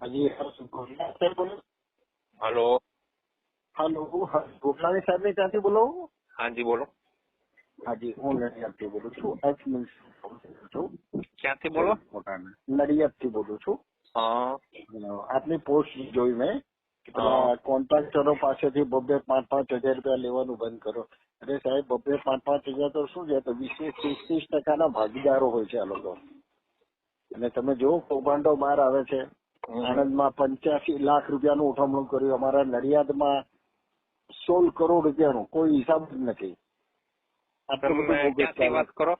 હાજી ગોગલા સાહેબ બોલો હાલો હાલો ગોગલાણી સાહેબ ને ત્યાંથી બોલો હાજી બોલો હાજી હું નડિયાદથી બોલું છું એક્સ મ્યુનિસિપલ છું ક્યાંથી બોલો નડિયાદથી બોલું છું આપની પોસ્ટ જોઈ મેં કોન્ટ્રાક્ટરો પાસેથી બબ્બે પાંચ પાંચ હજાર રૂપિયા લેવાનું બંધ કરો. અરે સાહેબ બબ્બે પાંચ પાંચ હજાર તો શું છે? તો વીસ ત્રીસ ત્રીસ ટકાના ભાગીદારો હોય છે આ લોકો. અને તમે જો કૌભાંડો બહાર આવે છે. આણંદમાં પંચ્યાસી લાખ રૂપિયાનું ઉઠમણું કર્યું. અમારા નડિયાદમાં સોળ કરોડ રૂપિયાનું. કોઈ હિસાબ જ નથી. વાત કરો?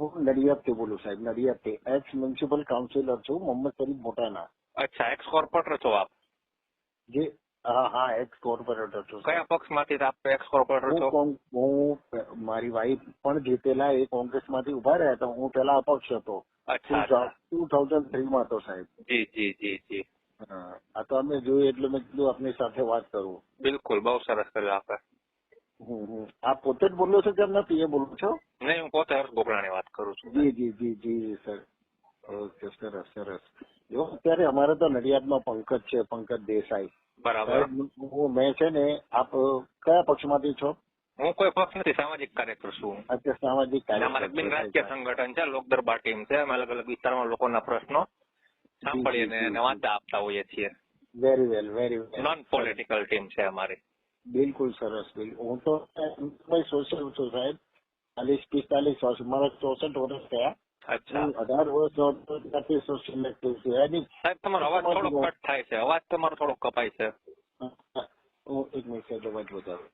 હું નડિયાદથી બોલું સાહેબ નડિયાદથી. એક્સ મ્યુનિસિપલ કાઉન્સિલર છું મોહમ્મદ શરીફ મોટાના. અચ્છા એક્સ કોર્પોરેટર છો આપ? જે હા હા એક્સ કોર્પોરેટર છું કયા પક્ષમાંથી આપ એક્સ કોર્પોરેટર છો હું મારી વાઈફ પણ જીતેલા એ કોંગ્રેસમાંથી ઊભા રહ્યા હતા હું પેલા અપક્ષ હતો. અચ્છા. ટુ થાઉઝન્ડ થ્રી માં હતો સાહેબ. જી જી જી જી. હા. આ તો અમે જોયું એટલે મેં કીધું આપની સાથે વાત કરું. બિલકુલ બહુ સરસ કર્યું આપે. આપ પોતે જ બોલો છો કે એમના પીએ બોલો છો? નહીં હું પોતે હર્ષ ગોગલાની વાત કરું છું. જી જી જી જી સર. ઓકે સરસ સરસ. જો અત્યારે અમારે તો નડિયાદમાં પંકજ છે પંકજ દેસાઈ. બરાબર. હું મેં છે ને આપ કયા પક્ષમાંથી છો? હું કોઈ પક્ષ નથી સામાજિક કાર્યકર છું. અત્યારે સામાજિક અને બિન રાજકીય સંગઠન છે લોક દરબાર ટીમ છે. અમે અલગ અલગ વિસ્તારમાં લોકોના પ્રશ્નો સાંભળીને ને એને વાંચા આપતા હોઈએ છીએ. Very well very well non political team છે અમારી. બિલકુલ સરસ બિલકુલ. હું તો સોશિયલ છું સાહેબ. ચાલીસ પિસ્તાલીસ વર્ષ મારા ચોસઠ વર્ષ થયા. અઢાર વર્ષ હતો ત્યારથી સોશિયલ એક્ટિવ છું. એની સાહેબ તમારો અવાજ થોડો કટ થાય છે. અવાજ તમારો થોડો કપાય છે. હું એક મિનિટ અવાજ વધારો.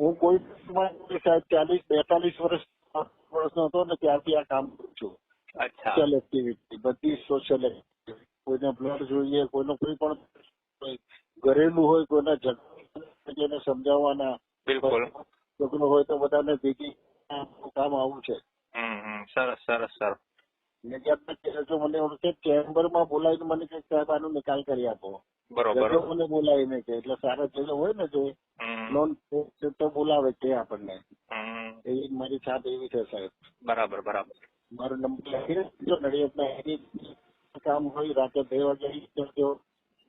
હું કોઈ સાહેબ ચાલીસ બેતાલીસ વર્ષ વર્ષનો હતો ને ત્યારથી આ કામ કરું છું. સોશિયલ એક્ટિવિટી બધી સોશિયલ એક્ટિવિટી કોઈને બ્લડ જોઈએ કોઈનો કોઈ પણ ઘરેલું હોય કોઈના એને સમજાવવાના બિલકુલ. છોકરો હોય તો બધાને ભેગી કામ આવું છે. હમ સરસ સરસ સર ક્યાંક ને જો મને એવું કે ચેમ્બરમાં બોલાવીને મને કે સાહેબ આનો નિકાલ કરી આપો. બરોબર. મને બોલાવીને કે એટલે સારા જે હોય ને જે નોન તો બોલાવે છે આપણને. એવી મારી છાપ એવી છે સાહેબ. બરાબર બરાબર. મારો નંબર લખી જો નડિયાદના એની કામ હોય રાતે બે વાગે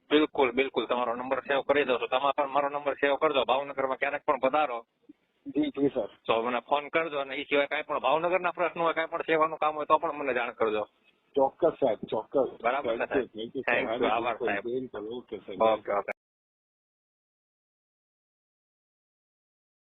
બિલકુલ બિલકુલ. તમારો નંબર સેવ કરી દો તમારો પણ મારો નંબર સેવ કરજો ભાવનગરમાં ક્યારેક પણ પધારો. જી જી સર. તો મને ફોન કરજો અને એ સિવાય કાંઈ પણ ભાવનગરના પ્રશ્ન હોય કાંઈ પણ સેવાનું કામ હોય તો પણ મને જાણ કરજો. ચોક્કસ સાહેબ ચોક્કસ. બરાબર you, sir. આભાર, સાહેબ. Okay okay.